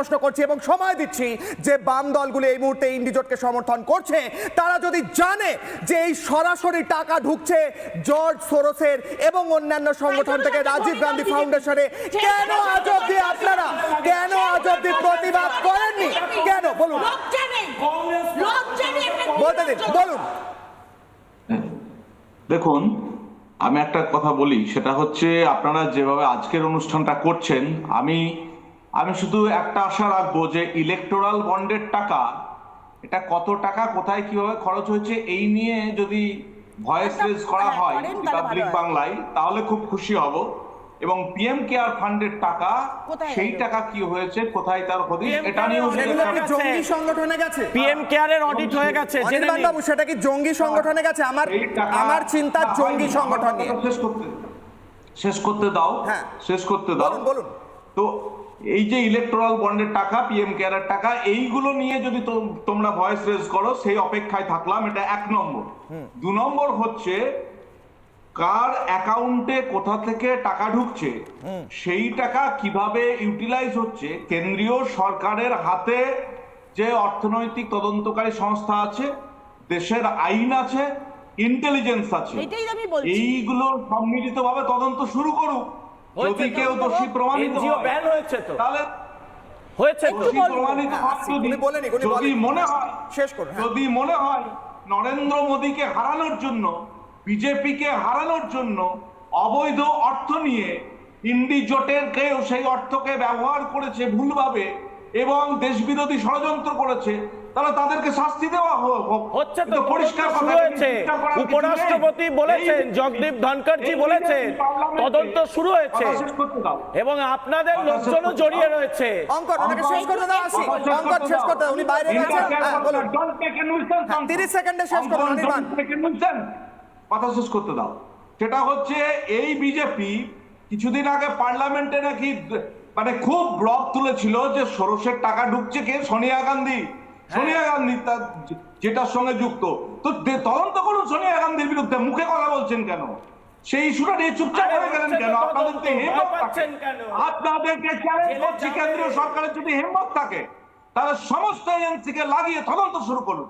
প্রশ্ন করছি এবং সময় দিচ্ছি যে বাম দলগুলো এই মুহূর্তে ইন্ডিজোটকে সমর্থন করছে। তারা যদি জানে যে এই সরাসরি টাকা ঢুকছে জর্জ সোরসের এবং অন্যান্য সংগঠন থেকে রাজীব গান্ধী ফাউন্ডেশনে কেন আজ অব্দি আপনারা কেন আজ অব্দি প্রতিবাদ করেননি? কেন? বলুন। বলতে দিন বলুন। দেখুন আমি একটা কথা বলি সেটা হচ্ছে আপনারা যেভাবে আজকের অনুষ্ঠানটা করছেন আমি আমি শুধু একটা আশা রাখব যে ইলেকটোরাল বন্ডের টাকা এটা কত টাকা কোথায় কীভাবে খরচ হয়েছে এই নিয়ে যদি ভয়েস রেজ করা হ্যাঁ, হয় রিপাবলিক বাংলায় তাহলে খুব খুশি হব। এবং পিএম কেয়ার ফান্ডের টাকা সেই টাকা কি হয়েছে কোথায় তার হদিশ এটা নিয়েও গেছে। জঙ্গি সংগঠনে গেছে? পিএম কেয়ারের অডিট হয়ে গেছে জেনে নিন। বাবু সেটা কি জঙ্গি সংগঠনে গেছে? আমার আমার চিন্তা জঙ্গি সংগঠন নিয়ে। শেষ করতে শেষ করতে দাও। হ্যাঁ। শেষ করতে দাও। বলুন বলুন। তো এই যে ইলেকট্রাল বন্ডের টাকা পিএম কেয়ারের টাকা এইগুলো নিয়ে যদি তোমরা ভয়েস রেজ করো সেই অপেক্ষায় থাকলাম এটা এক নম্বর। দু নম্বর হচ্ছে কার অ্যাকাউন্টে কোথা থেকে টাকা ঢুকছে সেই টাকা কীভাবে ইউটিলাইজ হচ্ছে কেন্দ্রীয় সরকারের হাতে যে অর্থনৈতিক তদন্তকারী সংস্থা আছে দেশের আইন আছে ইন্টেলিজেন্স আছে। এইগুলো সম্মিলিতভাবে তদন্ত শুরু করুক। যদি কেউ দোষী প্রমাণিত হয়, ব্যান হয়েছে তো তাহলে হয়েছে তো দোষী প্রমাণিত হ্যাঁ, হয় যদি। মনে হয় শেষ করুন, হ্যাঁ। যদি মনে হয় নরেন্দ্র মোদীকে হারানোর জন্য বিজেপিকে হারানোর জন্য অবৈধ অর্থ নিয়ে ইন্ডি জোটের কেউ সেই অর্থকে ব্যবহার করেছে ভুলভাবে এবং দেশ বিরোধী ষড়যন্ত্র করেছে তাহলে তাদেরকে শাস্তি দেওয়া। হচ্ছে তো পরিষ্কার শুরু কথা হয়েছে। উপরাষ্ট্রপতি বলেছেন জগদীপ ধনকরজি বলেছেন তদন্ত শুরু হয়েছে। কথা শেষ করতে দাও। এবং আপনাদের লোকজনও করতে জড়িয়ে। রয়েছে। অঙ্কন ওনাকে শেষ করতে দাও আসি। অঙ্কন শেষ করতে উনি বাইরে রয়েছেন। হ্যাঁ বলুন। হ্যাঁ, 30 সেকেন্ডে শেষ করুন, অনির্বাণ। কথা শেষ করতে দাও। সেটা হচ্ছে এই বিজেপি কিছুদিন আগে পার্লামেন্টে নাকি মানে খুব ব্লক তুলেছিল যে সরষের টাকা ঢুকছে কে? সোনিয়া গান্ধী। সোনিয়া গান্ধী তার যেটার সঙ্গে যুক্ত। তো তদন্ত করুন সোনিয়া গান্ধীর বিরুদ্ধে। মুখে কথা বলছেন কেন? সেই ইস্যুটা নিয়ে চুপচাপ হয়ে গেলেন কেন? তো আপনাদের তদন্ত, যে ভয় হেমত থাকে আপনাদেরকে চ্যালেঞ্জ করছি কেন্দ্রীয় সরকারের যদি হিম্মত থাকে তাহলে সমস্ত এজেন্সিকে লাগিয়ে তদন্ত শুরু করুন।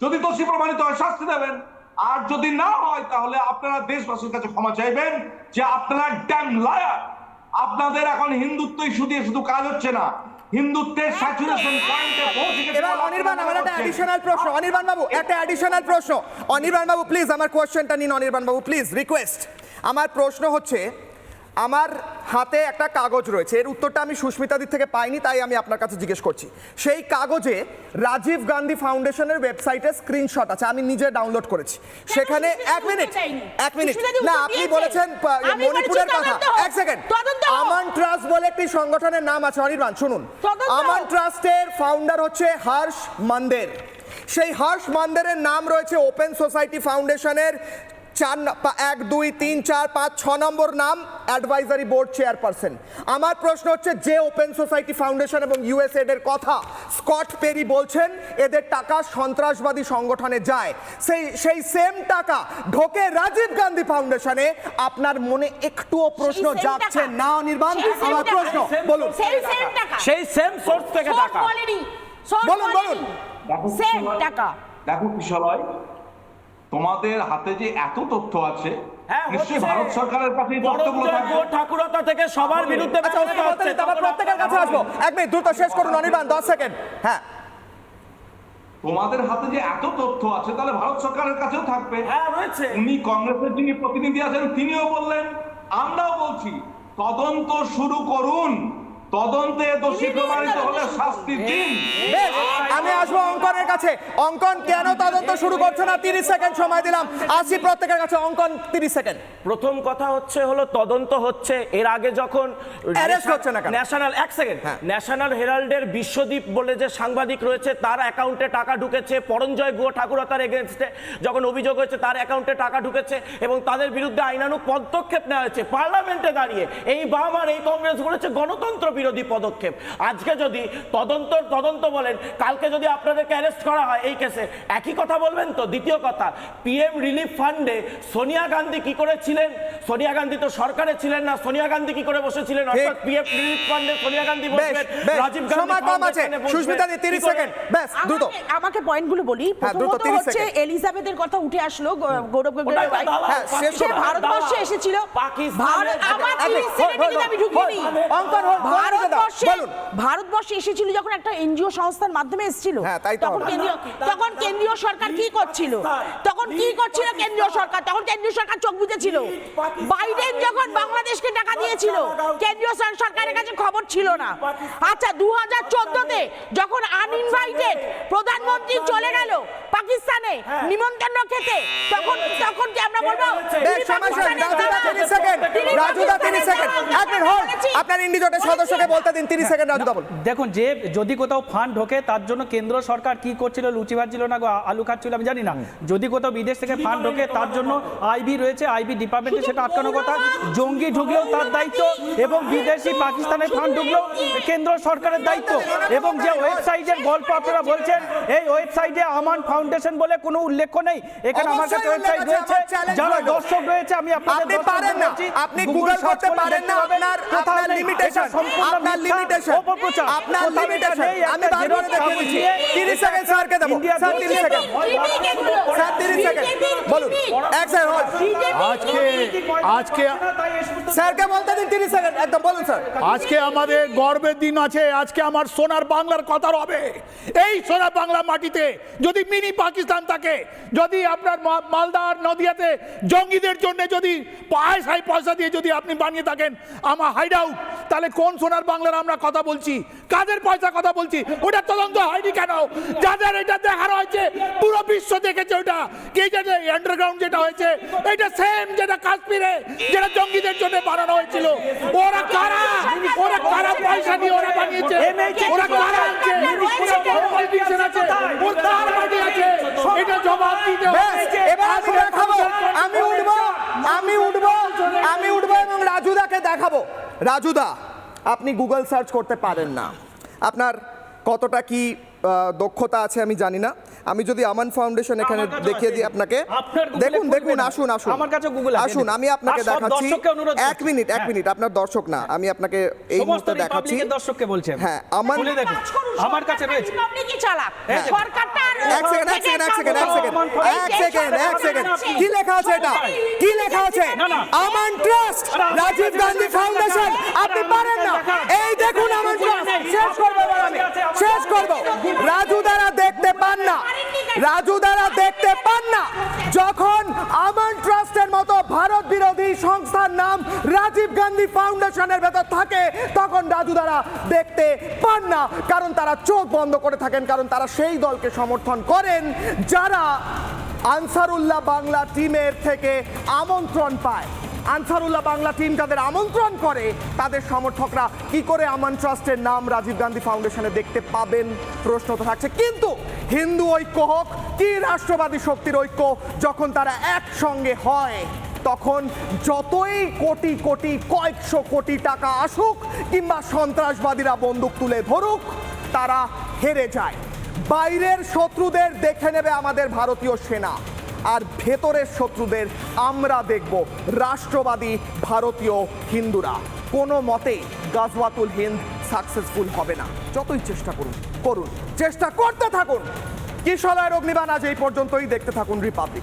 যদি দোষী প্রমাণিত হয় শাস্তি দেবেন। আর যদি না হয় তাহলে আপনারা দেশবাসীর কাছে ক্ষমা চাইবেন যে আপনারা ড্যাম লায়ার আপনাদের এখন হিন্দুত্বই শুধু শুধু কাজ হচ্ছে না। হিন্দুত্বের স্যাচুরেশন পয়েন্টে পৌঁছে গেছে এবার অনির্বাণ আমার একটা। অ্যাডিশনাল প্রশ্ন অনির্বাণ বাবু একটা অ্যাডিশনাল প্রশ্ন। অনির্বাণ বাবু প্লিজ আমার কোশ্চেনটা নিন অনির্বাণ বাবু প্লিজ রিকোয়েস্ট আমার প্রশ্ন হচ্ছে আমার হাতে একটা কাগজ রয়েছে এর উত্তরটা আমি সুস্মিতাদির থেকে পাইনি তাই আমি আপনার কাছে জিজ্ঞেস করছি। সেই কাগজে রাজীব গান্ধী ফাউন্ডেশনের ওয়েবসাইটে স্ক্রিনশট আছে আমি নিজে ডাউনলোড করেছি। সেখানে এক মিনিট এক মিনিট না আপনি বলেছেন মণিপুরের কথা। এক সেকেন্ড আমান ট্রাস্ট বলে একটি সংগঠনের নাম আছে অনির্বাণ শুনুন। আমান ট্রাস্টের ফাউন্ডার হচ্ছে হর্ষ মান্দের। সেই হর্ষ মান্দেরের নাম রয়েছে ওপেন সোসাইটি ফাউন্ডেশনের চার এক দুই তিন চার পাঁচ ছ নম্বর নাম অ্যাডভাইজারি বোর্ড চেয়ারপারসন আমার প্রশ্ন হচ্ছে যে ওপেন সোসাইটি ফাউন্ডেশন এবং ইউএসএড এর কথা স্কট পেরি বলছেন এদের টাকা সন্ত্রাসবাদী সংগঠনে যায়। সেই সেই সেম টাকা ঢোকে রাজীব গান্ধী ফাউন্ডেশনে আপনার মনে একটুও প্রশ্ন জাগছে না অনির্বাণ আমার প্রশ্ন বলুন। সেই সেম টাকা। সেই সেম সোর্স থেকে টাকা। বলুন, বলুন। সেম টাকা। দেখো কিশোরয় তোমাদের হাতে যে এত তথ্য আছে হ্যাঁ নিশ্চয়ই ভারত সরকারের কাছে এই তথ্যগুলো থাকবে। ঠাকুরতা থেকে সবার বিরুদ্ধে আচ্ছা ব্যবস্থা হচ্ছে তারপর প্রত্যেকের কাছে আসব। এক মিনিট দ্রুত শেষ করুন অনির্বাণ দশ সেকেন্ড। হ্যাঁ। তোমাদের হাতে যে এত তথ্য আছে তাহলে ভারত সরকারের কাছেও থাকবে। হ্যাঁ রয়েছে। উনি কংগ্রেসের যিনি প্রতিনিধি আছেন তিনিও বললেন আমরাও বলছি তদন্ত শুরু করুন। তদন্তে দোষী প্রমাণিত হলে শাস্তি দিন। আমি আসব অঙ্কনের কাছে। অঙ্কন কেন তদন্ত শুরু করছে না? তিরিশ সেকেন্ড সময় দিলাম। আসি প্রত্যেকের কাছে অঙ্কন তিরিশ সেকেন্ড। প্রথম কথা হচ্ছে হলো তদন্ত হচ্ছে এর আগে যখন Arrest হচ্ছে না ন্যাশনাল এক সেকেন্ড। হ্যাঁ। ন্যাশনাল হেরাল্ডের বিশ্বদীপ বলে যে সাংবাদিক রয়েছে তার অ্যাকাউন্টে টাকা ঢুকেছে। পরঞ্জয় গুহ ঠাকুরতার এগেনস্টে যখন অভিযোগ হয়েছে তার অ্যাকাউন্টে টাকা ঢুকেছে এবং তাদের বিরুদ্ধে আইনানুগ পদক্ষেপ নেওয়া হয়েছে। পার্লামেন্টে দাঁড়িয়ে এই বাম আর এই কংগ্রেস বলেছে গণতন্ত্র বিরোধী পদক্ষেপ। আজকে যদি তদন্ত তদন্ত বলেন কালকে যদি আপনাদেরকে অ্যারেস্ট করা হয় এই কেসে একই কথা বলবেন তো? দ্বিতীয় কথা পিএম রিলিফ ফান্ডে সোনিয়া গান্ধী কি করে ছিলেন? সোনিয়া গান্ধী তো সরকারে ছিলেন না সোনিয়া গান্ধী কি করে বসেছিলেন? অর্থাৎ পিএম রিলিফ ফান্ডে সোনিয়া গান্ধী বসবেন রাজীব গান্ধী কম আছে। সুস্মিতা দি কি তিরিশ করে- সেকেন্ড। ব্যাস দ্রুত। আমাকে- পয়েন্টগুলো বলি। হ্যাঁ, প্রথমত হচ্ছে এলিজাবেথের কথা উঠে আসলো গৌরব। দালাল, হ্যাঁ, শেষ সে ভারতবর্ষে এসেছিল। ভারত- আমার 30 সেকেন্ডে আমি ঢুকিনি। অঙ্কন, দাও, ভারতবর্ষে ভারতবর্ষে এসেছিল যখন একটা এনজিও সংস্থার মাধ্যমে এসেছিল। হ্যাঁ, তাই তো তখন কেন্দ্রীয় তখন কেন্দ্রীয় সরকার কি করছিল? তখন কি করছিল কেন্দ্রীয় সরকার? তখন কেন্দ্রীয় সরকার চোখ বুঝেছিল বাইডেন যখন বাংলাদেশকে টাকা দিয়েছিল কেন্দ্রীয় সরকারের কাছে খবর ছিল না। আচ্ছা দু হাজার চোদ্দতে যখন আনইনভাইটেড প্রধানমন্ত্রী চলে গেল পাকিস্তানে নিমন্ত্রণ খেতে তখন তখন কি আমরা বলব? রাজুদা দালাল। তিরিশ সেকেন্ড তিনি রাজুদা তিরিশ পাকিস্তানের সেকেন্ড দালাল। এক মিনিট হোল্ড আপনার ইন্ডিজোটের সদস্যকে বলতে দিন তিরিশ সেকেন্ড রাজুদা বলুন। দেখুন যে যদি কোথাও ফান্ড ঢোকে তার জন্য কেন্দ্র সরকার কি করছিল লুচি ভাজছিল না আলু খাচ্ছিল আমি জানি না। যদি কোথাও বিদেশ থেকে ফান্ড ঢোকে তার জন্য আইবি রয়েছে আইবি ডিপার্টমেন্টে সেটা আটকানোর কথা। জঙ্গি ঢুকলেও তার দায়িত্ব এবং বিদেশি পাকিস্তানের ফান্ড ঢুকলেও কেন্দ্র সরকারের দায়িত্ব। এবং যে ওয়েবসাইটের গল্প আপনারা বলছেন এই ওয়েবসাইটে আমান ফাউন্ডেশন বলে কোনো উল্লেখ নেই। এখানে আমার কাছে ওয়েবসাইট রয়েছে। যারা দর্শক রয়েছে আমি আপনাদের আপনি পারেন না। আপনি গুগল করতে পারেন না আপনার আপনার লিমিটেশন আপনার লিমিটেশন আপনার লিমিটেশন আমি একটা বার করে দেখিয়ে দিচ্ছি 30 সেকেন্ড স্যারকে দেবো স্যার 30 সেকেন্ড স্যার 30 সেকেন্ড বলুন। এক সেকেন্ড হোল্ড আজকে আজকে স্যারকে বলতে দিন 30 সেকেন্ড একদম বলুন স্যার আজকে আমাদের গর্বের দিন আছে। আজকে আমার সোনার বাংলার কথা হবে এই সোনার বাংলা মাটিতে যদি মিনি পাকিস্তান থাকে যদি আপনার মালদার নদিয়াতে জঙ্গিদের জন্য যদি পয়সায় পয়সা দিয়ে যদি আপনি বানিয়ে থাকেন আমার হাইড আউট তাহলে কোন সোনার বাংলার আমরা কথা বলছি? কাদের পয়সা কথা বলছি? ওটা তদন্ত হয়নি কেন? যাদের এটা দেখানো হয়েছে পুরো বিশ্ব দেখেছে ওটা। কি যেটা আন্ডারগ্রাউন্ড যেটা হয়েছে? এটা সেম যেটা কাশ্মীরে যেটা জঙ্গিদের জন্য বানানো হয়েছিল। ওরা কারা? ওরা কারা পয়সা দিয়ে ওরা বানিয়েছে? ওরা কারা আছে? ওর কার মাটি আছে? এটা জবাব দিতে হবে। ব্যাস, এবার আমি দেখাবো। আমি উঠবো। আমি উঠবো। আমি উঠবো এবং রাজুদাকে দেখাবো। রাজুদা, আপনি গুগল সার্চ করতে পারেন না। আপনার কতটা কি দক্ষতা আছে আমি জানি না। আমি যদি আমান ফাউন্ডেশন এখানে দেখিয়ে দিই আপনাকে। দেখুন দেখুন আসুন আসুন। আমার কাছে আছে, আসুন। আমি আপনাকে দেখাচ্ছি। এক মিনিট এক হ্যাঁ। মিনিট আপনার দর্শক না আমি আপনাকে এই মুহূর্তে দেখাচ্ছি। দর্শককে বলছেন? হ্যাঁ, আমার- করুন, আমার কাছে রয়েছে। রিপাবলিকই চালাক। হ্যাঁ। সরকারটা এক সেকেন্ড এক সেকেন্ড এক সেকেন্ড এক সেকেন্ড এক সেকেন্ড এক সেকেন্ড কি লেখা আছে এটা? কি লেখা আছে। আমান ট্রাস্ট রাজীব গান্ধী ফাউন্ডেশন আপনি পারেন না। এই দেখুন আমান ট্রাস্ট শেষ করব এবার আমি শেষ করব রাজু দ্বারা দেখতে পান না রাজু দ্বারা দেখতে পান না। যখন আমান ট্রাস্টের মতো ভারত বিরোধী সংস্থার নাম রাজীব গান্ধী ফাউন্ডেশনের ভেতর থাকে, তখন রাজু দ্বারা দেখতে পান না। কারণ তারা চোখ বন্ধ করে থাকেন, কারণ তারা সেই দলকে সমর্থন করেন যারা আনসারুল্লাহ বাংলা টিমের থেকে আমন্ত্রণ পায়। আনসারুল্লাহ বাংলা টিম তাদের আমন্ত্রণ করে, তাদের সমর্থকরা কি করে আমান ট্রাস্টের নাম রাজীব গান্ধী ফাউন্ডেশনে দেখতে পাবেন? প্রশ্ন তো থাকছে, কিন্তু হিন্দু ঐক্য হোক, কি রাষ্ট্রবাদী শক্তির ঐক্য যখন তারা একসঙ্গে হয়, তখন যতই কোটি কোটি, কয়েকশো কোটি টাকা আসুক কিংবা সন্ত্রাসবাদীরা বন্দুক তুলে ধরুক, তারা হেরে যায়। বাইরের শত্রুদের দেখে নেবে আমাদের ভারতীয় সেনা। আর ভেতরের শত্রুদের আমরা দেখব, রাষ্ট্রবাদী ভারতীয় হিন্দুরা। কোনো মতেই গাজওয়াতুল হিন্দ সাকসেসফুল হবে না। যতই চেষ্টা করুন করুন। চেষ্টা করতে থাকুন। কিশলয়ের অগ্নিবাণ আজ এই পর্যন্তই। দেখতে থাকুন রিপাবলিক